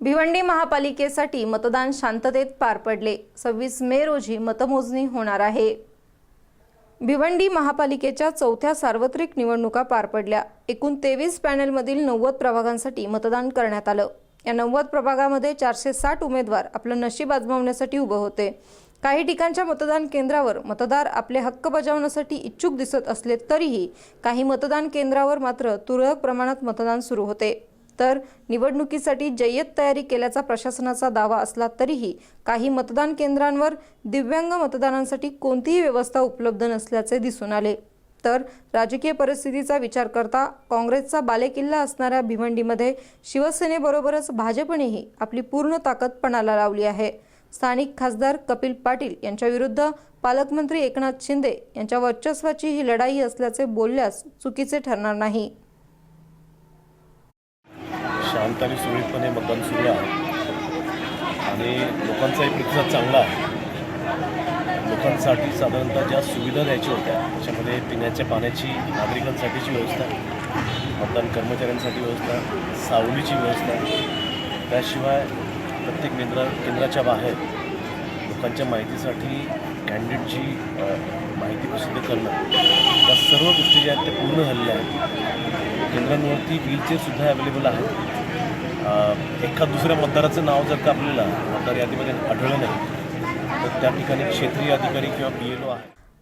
भिवंडी महापालिकेसाठी मतदान शांततेत पार पडले. सव्वीस मे रोजी मतमोजणी होणार आहे. भिवंडी महापालिकेच्या चौथ्या सार्वत्रिक निवडणुका पार पडल्या. एकूण तेवीस पॅनेलमधील नव्वद प्रभागांसाठी मतदान करण्यात आलं. या नव्वद प्रभागामध्ये चारशे साठ उमेदवार आपलं नशीब आजमावण्यासाठी उभं होते. काही ठिकाणच्या मतदान केंद्रावर मतदार आपले हक्क बजावण्यासाठी इच्छुक दिसत असले तरीही काही मतदान केंद्रावर मात्र तुरळक प्रमाणात मतदान सुरू होते. तर निवडणुकीसाठी जय्यत तयारी केल्याचा प्रशासनाचा दावा असला तरीही काही मतदान केंद्रांवर दिव्यांग मतदारांसाठी कोणतीही व्यवस्था उपलब्ध नसल्याचे दिसून आले. तर राजकीय परिस्थितीचा विचार करता काँग्रेसचा बालेकिल्ला असणाऱ्या भिवंडीमध्ये शिवसेनेबरोबरच भाजपनेही आपली पूर्ण ताकद पणाला लावली आहे. स्थानिक खासदार कपिल पाटील यांच्या विरुद्ध पालकमंत्री एकनाथ शिंदे यांच्या वर्चस्वाची ही लढाई असल्याचे बोलल्यास चुकीचे ठरणार नाही. शांत आणि सुरळीतपणे मतदान सुरू आहे. आणि लोकांचाही प्रतिसाद चांगला आहे. लोकांसाठी साधारणतः ज्या सुविधा द्यायच्या होत्या त्याच्यामध्ये पिण्याच्या पाण्याची नागरिकांसाठीची व्यवस्था मतदान कर्मचाऱ्यांसाठी व्यवस्था सावलीची व्यवस्था त्याशिवाय प्रत्येक केंद्रा केंद्राच्या बाहेर लोकांच्या माहितीसाठी कॅन्डिडेटची माहिती प्रसिद्ध करणं सर्व गोष्टी ज्या आहेत त्या पूर्ण झालेल्या आहेत. केंद्रांवरती व्हीलचेअरसुद्धा अवेलेबल आहेत. एका दुसऱ्या मतदाराचं नाव जर का आपल्याला मतदार यादीमध्ये आढळलं नाही तर त्या ठिकाणी क्षेत्रीय अधिकारी किंवा बी एल ओ आहे